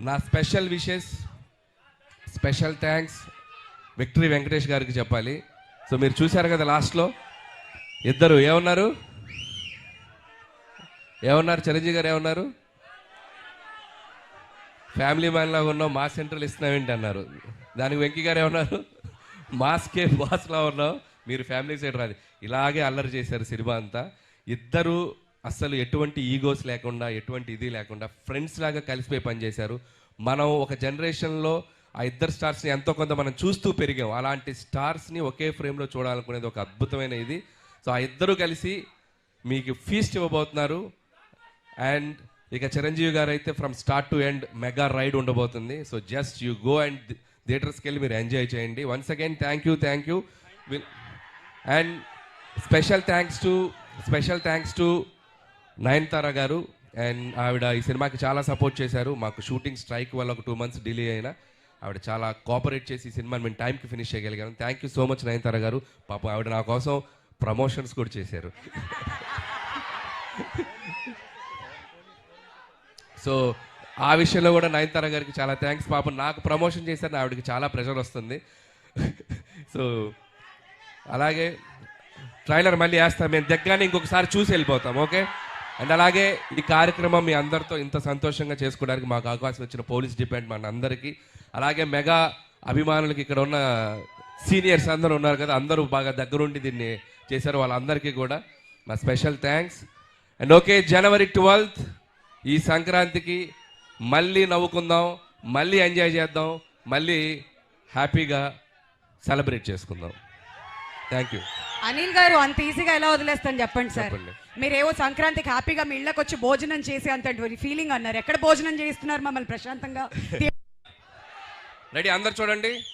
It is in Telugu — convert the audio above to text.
నా special wishes special thanks victory Venkatesh గారికి చెప్పాలి. సో మీరు చూశారు కదా లాస్ట్లో? ఇద్దరు ఏమన్నారు? ఏమన్నారు? చిరంజీవి గారు ఏమన్నారు? ఫ్యామిలీ మ్యాన్ లాగా ఉన్నావు మాస్ సెంట్రల్ ఇస్తున్నామేంటి అన్నారు. దానికి వెంకీ గారు ఏమన్నారు? మాస్కే బాస్లా ఉన్నావు మీరు ఫ్యామిలీ సైడ్ రాదు. ఇలాగే అల్లరి చేశారు సినిమా అంతా. ఇద్దరు అస్సలు ఎటువంటి ఈగోస్ లేకుండా ఎటువంటి ఇది లేకుండా ఫ్రెండ్స్ లాగా కలిసిపోయి పనిచేశారు. మనం ఒక జనరేషన్లో ఆ ఇద్దరు స్టార్స్ని ఎంతో కొంత మనం చూస్తూ పెరిగాం. అలాంటి స్టార్స్ని ఒకే ఫ్రేమ్లో చూడాలనుకునేది ఒక అద్భుతమైన ఇది. సో ఆ ఇద్దరు కలిసి మీకు ఫీస్ట్ ఇవ్వబోతున్నారు. అండ్ ఇక చిరంజీవి గారు అయితే from start to end mega ride ఉండబోతుంది. So just you go and థియేటర్స్కి వెళ్ళి మీరు ఎంజాయ్ చేయండి. Once again thank you thank you and special thanks to special thanks to Nayanthara గారు అండ్ ఆవిడ ఈ సినిమాకి చాలా సపోర్ట్ చేశారు. మాకు షూటింగ్ స్ట్రైక్ వల్ల ఒక టూ మంత్స్ డిలే అయినా ఆవిడ చాలా కోఆపరేట్ చేసి ఈ సినిమాని మేము టైంకి ఫినిష్ చేయగలిగాను thank you so much Nayanthara గారు. పాప ఆవిడ నా కోసం ప్రమోషన్స్ కూడా చేశారు. సో ఆ విషయంలో కూడా నయనతార గారికి చాలా థ్యాంక్స్ పాపం నాకు ప్రమోషన్ చేశారు ఆవిడకి చాలా ప్రెషర్ వస్తుంది. సో అలాగే ట్రైలర్ మళ్ళీ వేస్తాం. మేము దగ్గరనే ఇంకొకసారి చూసి వెళ్ళిపోతాం ఓకే అండ్ అలాగే ఈ కార్యక్రమం మీ అందరితో ఇంత సంతోషంగా చేసుకోవడానికి మాకు అవకాశం ఇచ్చిన పోలీస్ డిపార్ట్మెంట్ అందరికీ అలాగే మెగా అభిమానులకి ఇక్కడ ఉన్న సీనియర్స్ అందరూ ఉన్నారు కదా అందరూ బాగా దగ్గరుండి దీన్ని చేశారు వాళ్ళందరికీ కూడా మా స్పెషల్ థ్యాంక్స్. అండ్ ఓకే జనవరి ట్వెల్త్ ఈ సంక్రాంతికి మళ్ళీ నవ్వుకుందాం మళ్ళీ ఎంజాయ్ చేద్దాం మళ్ళీ హ్యాపీగా సెలబ్రేట్ చేసుకుందాం. Thank you. అనిల్ గారు అంత ఈజీగా ఎలా వదిలేస్తాను చెప్పండి సార్. మీరేవో సంక్రాంతికి హ్యాపీగా మీ ఇళ్ళకి వచ్చి భోజనం చేసి అంత ఫీలింగ్ అన్నారు. ఎక్కడ భోజనం చేస్తున్నారు మమ్మల్ని ప్రశాంతంగా? రెడీ అందరు చూడండి.